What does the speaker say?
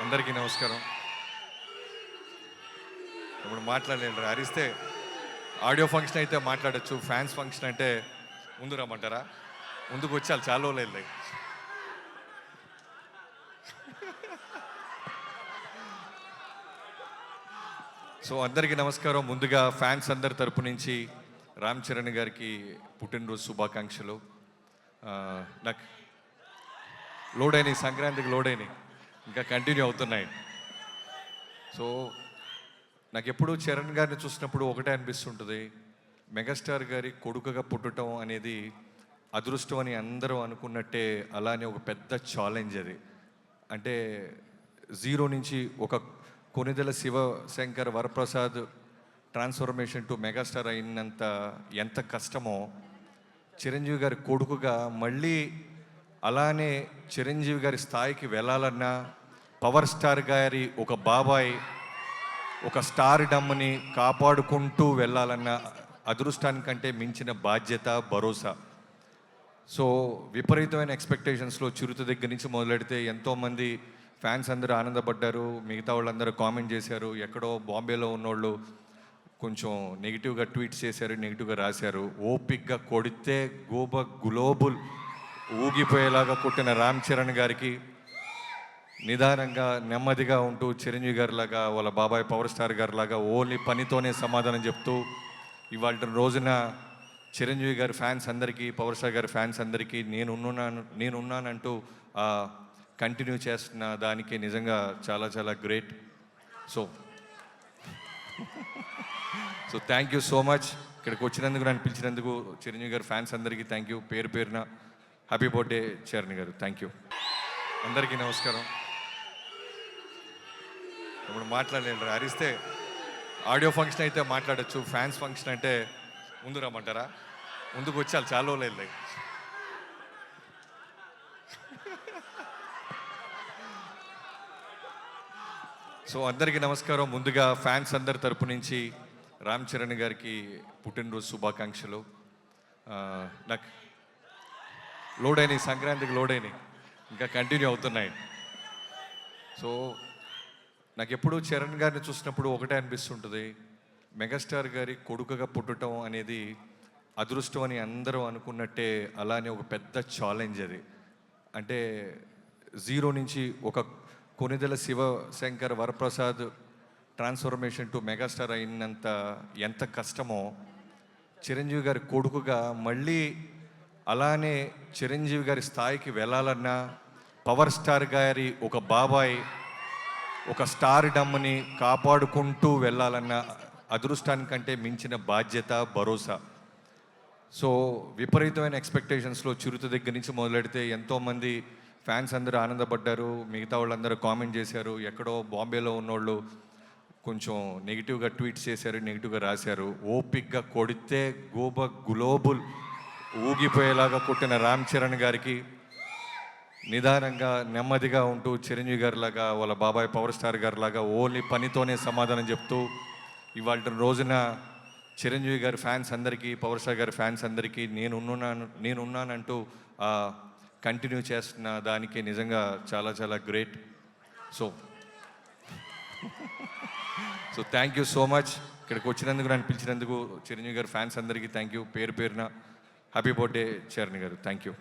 అందరికీ నమస్కారం. ఇప్పుడు మాట్లాడలేండి అరిస్తే ఆడియో ఫంక్షన్ అయితే మాట్లాడొచ్చు ఫ్యాన్స్ ఫంక్షన్ అంటే ముందు రమ్మంటారా? ముందుకు వచ్చాలి చాలా రోజులు సో అందరికీ నమస్కారం. ముందుగా ఫ్యాన్స్ అందరి తరపు నుంచి రామ్ చరణ్ గారికి పుట్టినరోజు శుభాకాంక్షలు. నాకు లోడ్ సంక్రాంతికి లోడ్ ఇంకా కంటిన్యూ అవుతున్నాయి. సో నాకు ఎప్పుడూ చరణ్ గారిని చూసినప్పుడు ఒకటే అనిపిస్తుంటుంది. మెగాస్టార్ గారి కొడుకుగా పుట్టడం అనేది అదృష్టం అని అందరూ అనుకున్నట్టే అలానే ఒక పెద్ద ఛాలెంజ్ అది. అంటే జీరో నుంచి ఒక Konidela Sivasankar Varaprasad transformation to megastar అయినంత ఎంత కష్టమో చిరంజీవి గారి కొడుకుగా మళ్ళీ అలానే చిరంజీవి గారి స్థాయికి వెళ్ళాలన్నా పవర్ స్టార్ గారి ఒక బాబాయ్ ఒక స్టార్ డమ్ని కాపాడుకుంటూ వెళ్ళాలన్న అదృష్టానికంటే మించిన బాధ్యత భరోసా. సో విపరీతమైన ఎక్స్పెక్టేషన్స్లో చిరుత దగ్గర నుంచి మొదలెడితే ఎంతోమంది ఫ్యాన్స్ అందరూ ఆనందపడ్డారు. మిగతా వాళ్ళందరూ కామెంట్ చేశారు. ఎక్కడో బాంబేలో ఉన్నోళ్ళు కొంచెం నెగిటివ్గా ట్వీట్ చేశారు నెగిటివ్గా రాశారు. ఓపిక్గా కొడితే గోబ గ్లోబుల్. ఊగిపోయేలాగా కొట్టిన రామ్ చరణ్ గారికి నిదానంగా నెమ్మదిగా ఉంటూ చిరంజీవి గారిలాగా వాళ్ళ బాబాయ్ పవర్ స్టార్ గారిలాగా ఓన్లీ పనితోనే సమాధానం చెప్తూ ఇవాళ రోజున చిరంజీవి గారి ఫ్యాన్స్ అందరికీ పవర్ స్టార్ గారి ఫ్యాన్స్ అందరికీ నేనున్నాను నేనున్నానంటూ కంటిన్యూ చేస్తున్న దానికి నిజంగా చాలా చాలా great. So so thank you so much. ఇక్కడికి వచ్చినందుకు నన్ను పిలిచినందుకు చిరంజీవి గారి ఫ్యాన్స్ అందరికీ థ్యాంక్ యూ. పేరు పేరున హ్యాపీ బర్త్డే చరణ్ గారు. థ్యాంక్ యూ అందరికీ నమస్కారం. ఇప్పుడు మాట్లాడలేండి. అరిస్తే ఆడియో ఫంక్షన్ అయితే మాట్లాడొచ్చు ఫ్యాన్స్ ఫంక్షన్ అంటే ముందు రమ్మంటారా? ముందుకు వచ్చాలి చాలా రోజులు వెళ్ళాయి సో అందరికీ నమస్కారం. ముందుగా ఫ్యాన్స్ అందరి తరపు నుంచి రామ్ చరణ్ గారికి పుట్టినరోజు శుభాకాంక్షలు. నాకు లోడ్ అయినాయి సంక్రాంతికి లోడ్ అయినాయి ఇంకా కంటిన్యూ అవుతున్నాయి. సో నాకు ఎప్పుడూ చరణ్ గారిని చూసినప్పుడు ఒకటే అనిపిస్తుంటుంది. మెగాస్టార్ గారి కొడుకుగా పుట్టడం అనేది అదృష్టం అని అందరూ అనుకున్నట్టే అలానే ఒక పెద్ద ఛాలెంజ్ అది. అంటే జీరో నుంచి ఒక Konidela Sivasankar Varaprasad transformation to megastar అయినంత ఎంత కష్టమో చిరంజీవి గారి కొడుకుగా మళ్ళీ అలానే చిరంజీవి గారి స్థాయికి వెళ్ళాలన్నా పవర్ స్టార్ గారి ఒక బాబాయ్ ఒక స్టార్ డమ్ని కాపాడుకుంటూ వెళ్ళాలన్న అదృష్టానికంటే మించిన బాధ్యత భరోసా. సో విపరీతమైన ఎక్స్పెక్టేషన్స్లో చిరుత దగ్గర నుంచి మొదలెడితే ఎంతోమంది ఫ్యాన్స్ అందరూ ఆనందపడ్డారు మిగతా వాళ్ళందరూ కామెంట్ చేశారు ఎక్కడో బాంబేలో ఉన్నోళ్ళు కొంచెం నెగిటివ్గా ట్వీట్ చేశారు నెగిటివ్గా రాశారు. ఓపిక్గా కొడితే గోబ గ్లోబుల్. ఊగిపోయేలాగా కొట్టిన రామ్ చరణ్ గారికి నిదానంగా నెమ్మదిగా ఉంటూ చిరంజీవి గారిలాగా వాళ్ళ బాబాయ్ పవర్ స్టార్ గారిలాగా ఓన్లీ పనితోనే సమాధానం చెప్తూ ఇవాళ రోజున చిరంజీవి గారి ఫ్యాన్స్ అందరికీ పవర్ స్టార్ గారి ఫ్యాన్స్ అందరికీ నేనున్నాను నేనున్నానంటూ కంటిన్యూ చేస్తున్న దానికి నిజంగా చాలా చాలా great. So so thank you so much. ఇక్కడికి వచ్చినందుకు నన్ను పిలిచినందుకు చిరంజీవి గారి ఫ్యాన్స్ అందరికీ థ్యాంక్ యూ. పేరు పేరున హ్యాపీ బర్త్డే చరణ్ గారు థ్యాంక్ యూ